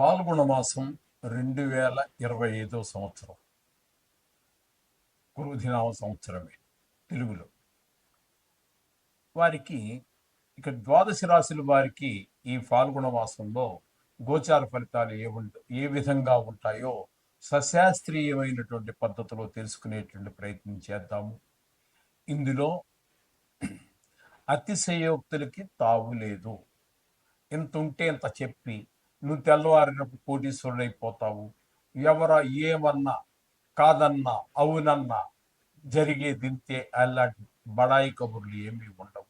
పాల్గొన మాసం రెండు వేల ఇరవై ఐదో సంవత్సరం. కురుదినామ సంవత్సరమే తెలుగులో. వారికి ఇక ద్వాదశ రాశుల వారికి ఈ పాల్గొన మాసంలో గోచార ఫలితాలు ఏ ఏ విధంగా ఉంటాయో సశాస్త్రీయమైనటువంటి పద్ధతిలో తెలుసుకునేటువంటి ప్రయత్నం చేద్దాము. ఇందులో అతిశయోక్తులకి తావు లేదు. ఇంత ఉంటే ఇంత చెప్పి నువ్వు తెల్లవారినప్పుడు కోటీశ్వరుడు అయిపోతావు ఎవర ఏమన్నా కాదన్నా అవునన్నా జరిగే దింతే అలాంటి బడాయి కబుర్లు ఏమీ ఉండవు.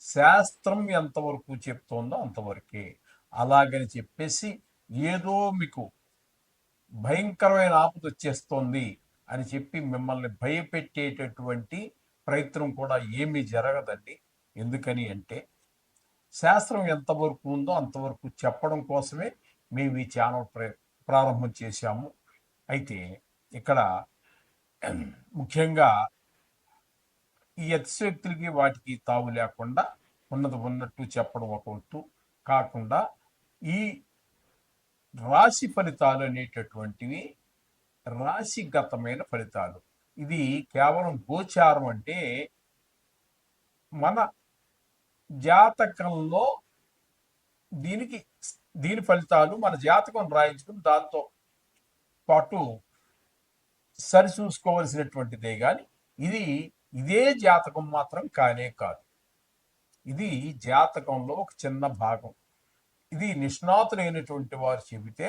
శాస్త్రం ఎంతవరకు చెప్తోందో అంతవరకే. అలాగని చెప్పేసి ఏదో మీకు భయంకరమైన ఆపద వచ్చేస్తోంది అని చెప్పి మిమ్మల్ని భయపెట్టేటటువంటి ప్రయత్నం కూడా ఏమీ జరగదండి. ఎందుకని అంటే శాస్త్రం ఎంతవరకు ఉందో అంతవరకు చెప్పడం కోసమే మేము ఈ ఛానల్ ప్ర ప్రారంభం చేశాము. అయితే ఇక్కడ ముఖ్యంగా ఈ అతిశక్తులకి వాటికి తావు లేకుండా ఉన్నది ఉన్నట్టు చెప్పడం ఒక వంతు కాకుండా ఈ రాశి ఫలితాలు అనేటటువంటివి రాశిగతమైన ఫలితాలు. ఇది కేవలం గోచారం అంటే మన జాతకంలో దీనికి దీని ఫలితాలు మన జాతకం రాయించుకుని దాంతో పాటు సరిచూసుకోవలసినటువంటిదే కానీ ఇది ఇదే జాతకం మాత్రం కానే కాదు. ఇది జాతకంలో ఒక చిన్న భాగం. ఇది నిష్ణాతులైనటువంటి వారు చెబితే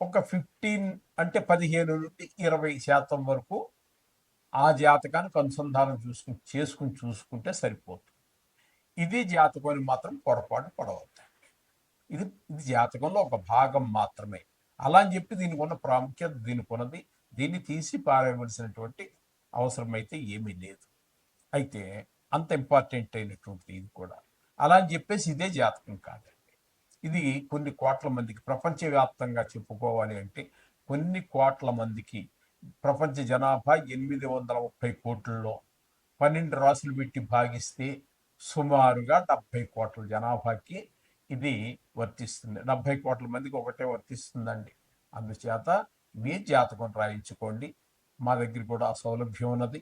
ఒక ఫిఫ్టీన్ అంటే పదిహేను నుండి ఇరవై శాతం వరకు ఆ జాతకానికి అనుసంధానం చూసుకుని చేసుకుని చూసుకుంటే సరిపోతుంది. ఇది జాతకం మాత్రం పొరపాటు పడవద్దు ఇది ఇది జాతకంలో ఒక భాగం మాత్రమే. అలా అని చెప్పి దీనికి ఉన్న ప్రాముఖ్యత దీనికి ఉన్నది దీన్ని తీసి పారేయవలసినటువంటి అవసరం అయితే ఏమీ లేదు. అయితే అంత ఇంపార్టెంట్ అయినటువంటిది ఇది కూడా. అలా అని చెప్పేసి ఇదే జాతకం కాదండి. ఇది కొన్ని కోట్ల మందికి ప్రపంచవ్యాప్తంగా చెప్పుకోవాలి అంటే కొన్ని కోట్ల మందికి ప్రపంచ జనాభా ఎనిమిది వందల ముప్పై కోట్లలో పన్నెండు రాసులు పెట్టి భాగిస్తే సుమారుగా డెబ్బై కోట్ల జనాభాకి ఇది వర్తిస్తుంది. డెబ్బై కోట్ల మందికి ఒకటే వర్తిస్తుందండి. అందుచేత మీ జాతకం రాయించుకోండి. మా దగ్గర కూడా ఆ సౌలభ్యం ఉన్నది.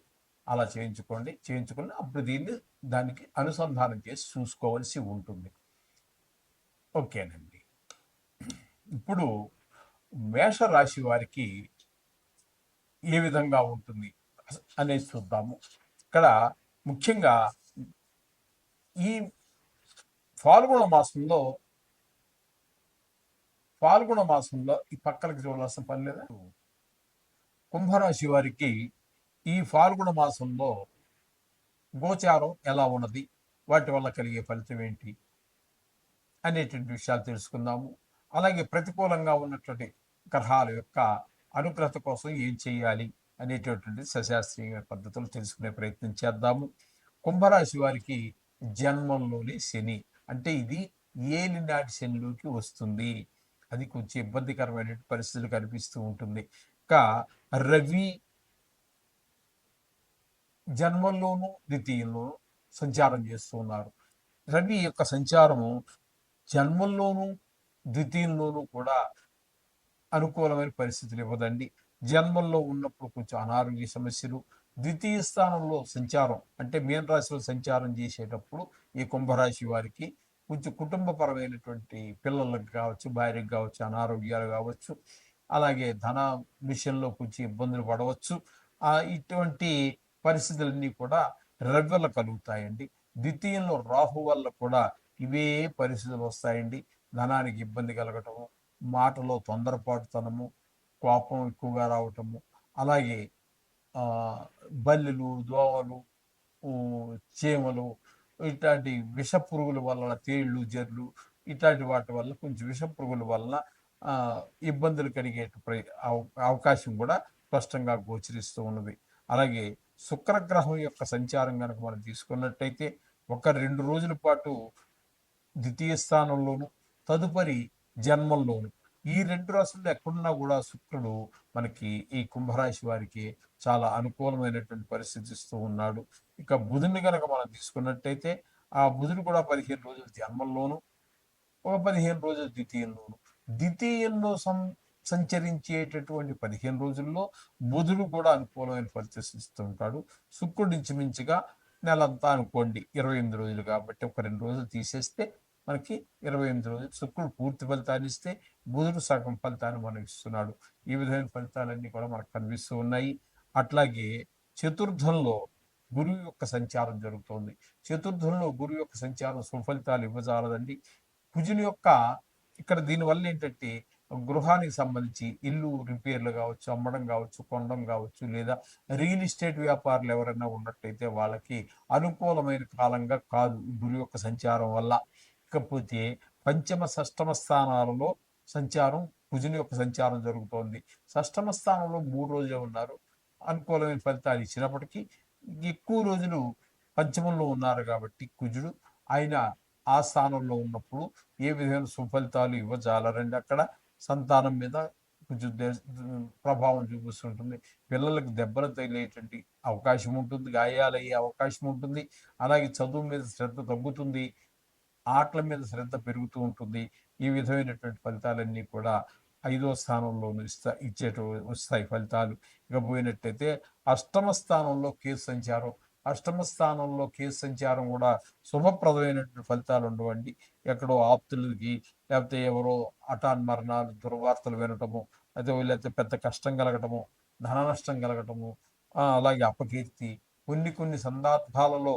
అలా చేయించుకోండి. చేయించుకుని అప్పుడు దీన్ని దానికి అనుసంధానం చేసి చూసుకోవాల్సి ఉంటుంది. ఓకేనండి. ఇప్పుడు మేషరాశి వారికి ఏ విధంగా ఉంటుంది అనేది చూద్దాము. ఇక్కడ ముఖ్యంగా ఈ ఫాల్గుణ మాసంలో ఫాల్గుణ మాసంలో ఈ పక్కలకి చూడాల్సిన పని లేదా? కుంభరాశి వారికి ఈ ఫాల్గుణ మాసంలో గోచారం ఎలా ఉన్నది? వాటి వల్ల కలిగే ఫలితం ఏంటి? అనేటువంటి విషయాలు తెలుసుకుందాము. అలాగే ప్రతికూలంగా ఉన్నటువంటి గ్రహాల యొక్క అనుగ్రహత కోసం ఏం చేయాలి అనేటటువంటి సశాస్త్రీయ పద్ధతులు తెలుసుకునే ప్రయత్నం చేద్దాము. కుంభరాశి వారికి జన్మంలోని శని. అంటే ఇది ఏలినాటి శనిలోకి వస్తుంది. అది కొంచెం ఇబ్బందికరమైన పరిస్థితులు కనిపిస్తూ ఉంటుంది. ఇంకా రవి జన్మంలోనూ ద్వితీయంలోనూ సంచారం చేస్తున్నారు రవి యొక్క సంచారము జన్మంలోనూ ద్వితీయంలోనూ కూడా అనుకూలమైన పరిస్థితులు ఇవ్వదండి. జన్మంలో ఉన్నప్పుడు కొంచెం అనారోగ్య సమస్యలు ద్వితీయ స్థానంలో సంచారం అంటే మీన రాశిలో సంచారం చేసేటప్పుడు ఈ కుంభరాశి వారికి కొంచెం కుటుంబపరమైనటువంటి పిల్లలకు కావచ్చు భార్యకు కావచ్చు అనారోగ్యాలు కావచ్చు అలాగే ధన విషయంలో కొంచెం ఇబ్బందులు పడవచ్చు. ఆ ఇటువంటి పరిస్థితులన్నీ కూడా రవ్వల కలుగుతాయండి. ద్వితీయంలో రాహు వల్ల కూడా ఇవే పరిస్థితులు వస్తాయండి. ధనానికి ఇబ్బంది కలగటము మాటలో తొందరపాటుతనము కోపం ఎక్కువగా రావటము అలాగే బల్లులు దోవలు చీమలు ఇట్లాంటి విష పురుగుల వలన తేళ్ళు జర్లు ఇట్లాంటి వాటి వల్ల కొంచెం విష పురుగుల వలన ఇబ్బందులు కలిగే అవకాశం కూడా స్పష్టంగా గోచరిస్తూ ఉన్నది. అలాగే శుక్రగ్రహం యొక్క సంచారం కనుక మనం తీసుకున్నట్టయితే ఒక రెండు రోజుల పాటు ద్వితీయ స్థానంలోను తదుపరి జన్మంలోను ఈ రెండు రాశుల్లో ఎక్కడున్నా కూడా శుక్రుడు మనకి ఈ కుంభరాశి వారికి చాలా అనుకూలమైనటువంటి పరిస్థితి ఇస్తూ ఉన్నాడు. ఇక బుధుని కనుక మనం తీసుకున్నట్టయితే ఆ బుధుడు కూడా పదిహేను రోజులు జన్మల్లోను ఒక పదిహేను రోజులు ద్వితీయంలోను. ద్వితీయంలో సం సంచరించేటటువంటి పదిహేను రోజుల్లో బుధుడు కూడా అనుకూలమైన పరిస్థితి ఇస్తూ ఉంటాడు. శుక్రుడు ఇంచుమించుగా నెలంతా అనుకోండి ఇరవై ఎనిమిది రోజులు కాబట్టి ఒక రెండు రోజులు తీసేస్తే మనకి ఇరవై ఎనిమిది రోజులు శుక్రుడు పూర్తి ఫలితాన్ని ఇస్తే బుధుడు సగం ఫలితాన్ని మనకి ఇస్తున్నాడు ఈ విధమైన ఫలితాలన్నీ కూడా మనకు కనిపిస్తూ ఉన్నాయి. అట్లాగే చతుర్థంలో గురువు యొక్క సంచారం జరుగుతోంది. చతుర్థంలో గురువు యొక్క సంచారం సుఫలితాలు ఇవ్వజాలదండి. కుజుని యొక్క ఇక్కడ దీనివల్ల ఏంటంటే గృహానికి సంబంధించి ఇల్లు రిపేర్లు కావచ్చు అమ్మడం కావచ్చు కొనడం కావచ్చు లేదా రియల్ ఎస్టేట్ వ్యాపారులు ఎవరైనా ఉన్నట్టయితే వాళ్ళకి అనుకూలమైన కాలంగా కాదు గురి గురువు యొక్క సంచారం వల్ల. కాకపోతే పంచమ షష్టమ స్థానాలలో సంచారం కుజుని యొక్క సంచారం జరుగుతోంది. షష్టమ స్థానంలో మూడు రోజులే ఉన్నారు. అనుకూలమైన ఫలితాలు ఇచ్చినప్పటికీ ఎక్కువ రోజులు పంచమంలో ఉన్నారు కాబట్టి కుజుడు ఆయన ఆ స్థానంలో ఉన్నప్పుడు ఏ విధమైన సుఫలితాలు ఇవ్వజాలరండి అక్కడ. సంతానం మీద కొంచెం ప్రభావం చూపిస్తుంటుంది. పిల్లలకు దెబ్బలు తగిలేటువంటి అవకాశం ఉంటుంది. గాయాలయ్యే అవకాశం ఉంటుంది. అలాగే చదువు మీద శ్రద్ధ తగ్గుతుంది. ఆటల మీద శ్రద్ధ పెరుగుతూ ఉంటుంది. ఈ విధమైనటువంటి ఫలితాలన్నీ కూడా ఐదో స్థానంలో ఇస్తా ఇచ్చేట వస్తాయి ఫలితాలు. ఇక పోయినట్టయితే అష్టమ స్థానంలో కేసు సంచారం. అష్టమ స్థానంలో కేసు సంచారం కూడా శుభప్రదమైనటువంటి ఫలితాలు ఉండవండి. ఎక్కడో ఆప్తులకి లేకపోతే ఎవరో అటాన్ మరణాలు దుర్వార్తలు వినటము అయితే లేకపోతే పెద్ద కష్టం కలగటము ధన నష్టం కలగటము అలాగే అపకీర్తి కొన్ని కొన్ని సందర్భాలలో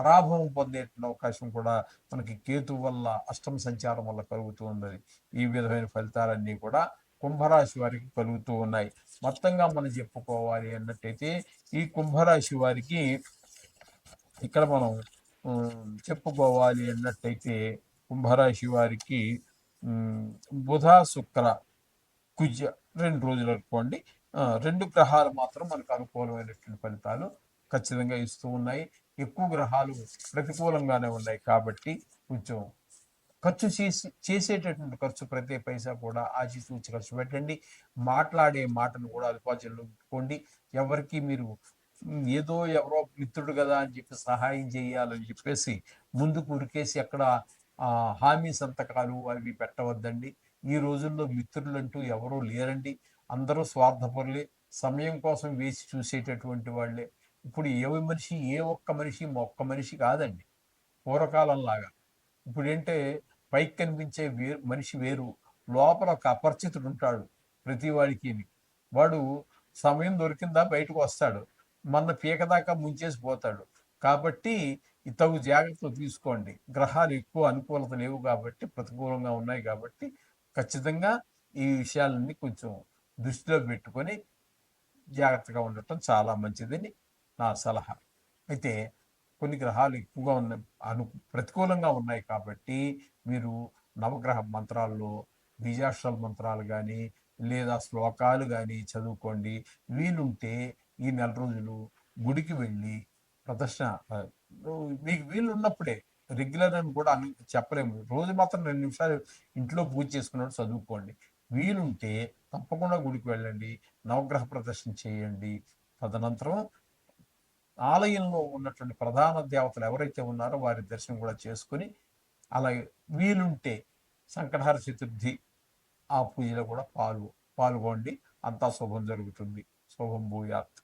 పరాభవం పొందేటువంటి అవకాశం కూడా మనకి కేతు వల్ల అష్టమ సంచారం వల్ల కలుగుతూ ఉన్నది. ఈ విధమైన ఫలితాలన్నీ కూడా కుంభరాశి వారికి కలుగుతూ ఉన్నాయి. మొత్తంగా మనం చెప్పుకోవాలి అన్నట్టయితే ఈ కుంభరాశి వారికి ఇక్కడ మనం చెప్పుకోవాలి అన్నట్టయితే కుంభరాశి వారికి బుధ శుక్ర కుజ రెండు రోజులు అనుకోండి. రెండు గ్రహాలు మాత్రం మనకు అనుకూలమైనటువంటి ఫలితాలు ఖచ్చితంగా ఇస్తూ ఉన్నాయి. ఎక్కువ గ్రహాలు ప్రతికూలంగానే ఉన్నాయి కాబట్టి కొంచెం ఖర్చు చేసి చేసేటటువంటి ఖర్చు ప్రతి పైసా కూడా ఆచితూచి ఖర్చు పెట్టండి. మాట్లాడే మాటను కూడా అల్పాచనలో పెట్టుకోండి ఎవరికి మీరు ఏదో ఎవరో మిత్రుడు కదా అని చెప్పి సహాయం చేయాలని చెప్పేసి ముందుకు ఉరికేసి అక్కడ హామీ సంతకాలు అవి పెట్టవద్దండి. ఈ రోజుల్లో మిత్రులు అంటూ ఎవరూ లేరండి. అందరూ స్వార్థపరులే. సమయం కోసం వేసి చూసేటటువంటి వాళ్ళే. ఇప్పుడు ఏ మనిషి ఏ ఒక్క మనిషి ఒక్క మనిషి కాదండి. పూర్వకాలం లాగా పైకి కనిపించే వేరు మనిషి వేరు. లోపల ఒక అపరిచితుడు ఉంటాడు ప్రతి వాడికి వాడు సమయం దొరికిందా బయటకు వస్తాడు. మన పీకదాకా ముంచేసి పోతాడు. కాబట్టి ఈ తగు జాగ్రత్తలు తీసుకోండి. గ్రహాలు ఎక్కువ అనుకూలత లేవు కాబట్టి ప్రతికూలంగా ఉన్నాయి కాబట్టి ఖచ్చితంగా ఈ విషయాలన్నీ కొంచెం దృష్టిలో పెట్టుకొని జాగ్రత్తగా ఉండటం చాలా మంచిదని నా సలహా. అయితే కొన్ని గ్రహాలు ఎక్కువగా ఉన్నాయి అను ప్రతికూలంగా ఉన్నాయి కాబట్టి మీరు నవగ్రహ మంత్రాల్లో బీజాక్షర మంత్రాలు కానీ లేదా శ్లోకాలు కానీ చదువుకోండి. వీలుంటే ఈ నెల రోజులు గుడికి వెళ్ళి ప్రదర్శన మీకు వీలు ఉన్నప్పుడే రెగ్యులర్ అని కూడా అని చెప్పలేము. రోజు మాత్రం రెండు నిమిషాలు ఇంట్లో పూజ చేసుకున్నట్టు చదువుకోండి. వీలుంటే తప్పకుండా గుడికి వెళ్ళండి. నవగ్రహ ప్రదర్శన చేయండి. తదనంతరం ఆలయంలో ఉన్నటువంటి ప్రధాన దేవతలు ఎవరైతే ఉన్నారో వారి దర్శనం కూడా చేసుకుని అలాగే వీలుంటే సంకటహార చతుర్థి ఆ పూజలో కూడా పాల్గొ పాల్గొండి. అంతా శుభం జరుగుతుంది. శుభం భూయాత్.